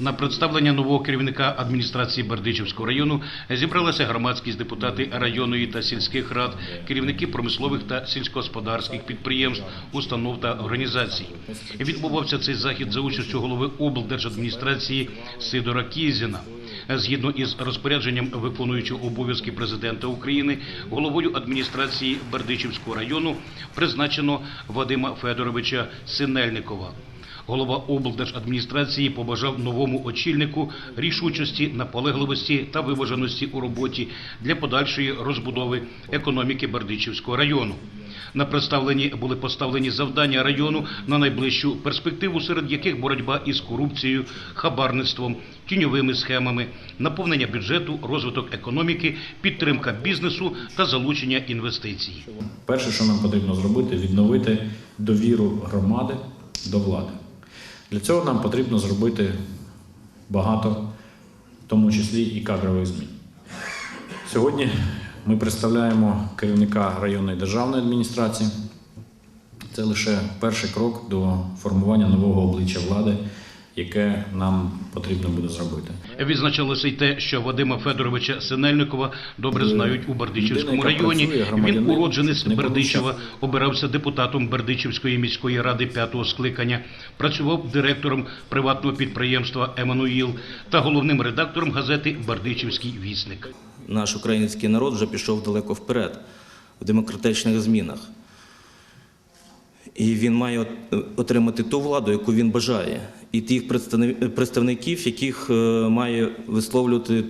На представлення нового керівника адміністрації Бердичівського району зібралася громадськість депутати районної та сільських рад, керівники промислових та сільськогосподарських підприємств, установ та організацій. Відбувався цей захід за участю голови облдержадміністрації Сидора Кізіна. Згідно із розпорядженням виконуючого обов'язки президента України, головою адміністрації Бердичівського району призначено Вадима Федоровича Синельникова. Голова облдержадміністрації побажав новому очільнику рішучості, наполегливості та виваженості у роботі для подальшої розбудови економіки Бердичівського району. На представленні були поставлені завдання району на найближчу перспективу, серед яких боротьба із корупцією, хабарництвом, тіньовими схемами, наповнення бюджету, розвиток економіки, підтримка бізнесу та залучення інвестицій. Перше, що нам потрібно зробити, відновити довіру громади до влади. Для цього нам потрібно зробити багато, в тому числі і кадрових змін. Сьогодні ми представляємо керівника районної державної адміністрації. Це лише перший крок до формування нового обличчя влади, яке нам потрібно буде зробити. Відзначалося й те, що Вадима Федоровича Синельникова добре знають у Бердичівському районі. працює, Він уродженець Бердичева, обирався депутатом Бердичівської міської ради п'ятого скликання, працював директором приватного підприємства Еммануїл та головним редактором газети Бердичівський вісник. наш український народ вже пішов далеко вперед в демократичних змінах. І він має отримати ту владу, яку він бажає, і тих представників, яких е, має висловлювати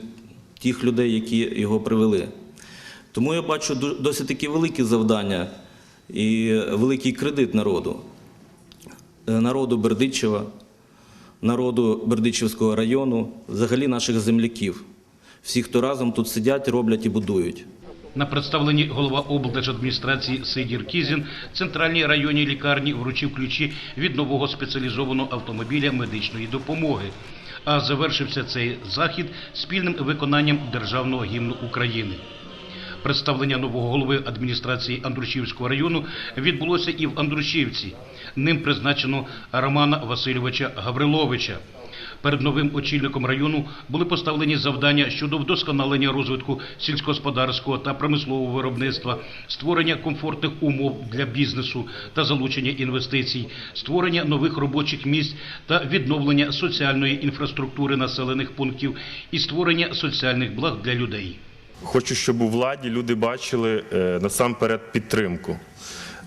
тих людей, які його привели. Тому я бачу досить такі великі завдання і великий кредит народу. Е, Народу Бердичева, народу Бердичівського району, взагалі наших земляків. Всі, хто разом тут сидять, роблять і будують. На представленні голова облдержадміністрації Сидір Кізін центральній районній лікарні вручив ключі від нового спеціалізованого автомобіля медичної допомоги. А завершився цей захід спільним виконанням державного гімну України. Представлення нового голови адміністрації Андрушівського району відбулося і в Андрушівці. Ним призначено Романа Васильовича Гавриловича. Перед новим очільником району були поставлені завдання щодо вдосконалення розвитку сільськогосподарського та промислового виробництва, створення комфортних умов для бізнесу та залучення інвестицій, створення нових робочих місць та відновлення соціальної інфраструктури населених пунктів і створення соціальних благ для людей. Хочу, щоб у владі люди бачили е, насамперед підтримку,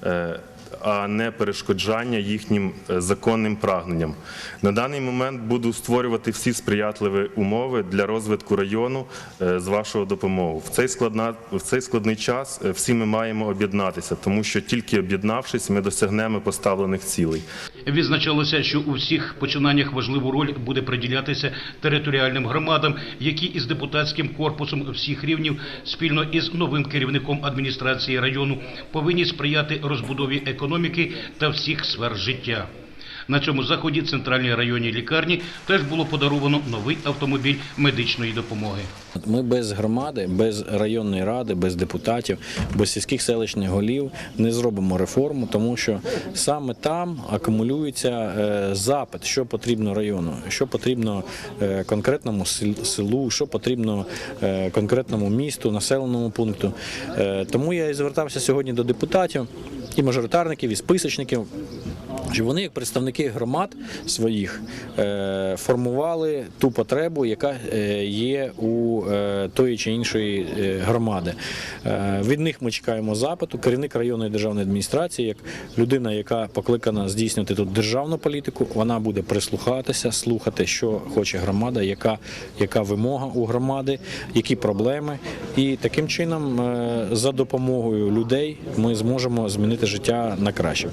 е, а не перешкоджання їхнім е, законним прагненням. На даний момент буду створювати всі сприятливі умови для розвитку району е, з вашого допомогою. В цей, складна, в цей складний час е, всі ми маємо об'єднатися, тому що тільки об'єднавшись, ми досягнемо поставлених цілей. Відзначалося, що у всіх починаннях важливу роль буде приділятися територіальним громадам, які із депутатським корпусом всіх рівнів спільно із новим керівником адміністрації району повинні сприяти розбудові економіки та всіх сфер життя. На цьому заході центральній районній лікарні теж було подаровано новий автомобіль медичної допомоги. Ми без громади, без районної ради, без депутатів, без сільських селищних голів не зробимо реформу, тому що саме там акумулюється е, запит, що потрібно району, що потрібно е, конкретному сел- селу, що потрібно е, конкретному місту, населеному пункту. Тому я і звертався сьогодні до депутатів і мажоритарників, і списочників. Щоб вони, як представники громад своїх, е, формували ту потребу, яка е, є у е, тої чи іншої громади. Від них ми чекаємо запиту. Керівник районної державної адміністрації, як людина, яка покликана здійснювати тут державну політику, вона буде прислухатися, слухати, що хоче громада, яка, яка вимога у громади, які проблеми. І таким чином, за допомогою людей, ми зможемо змінити життя на краще.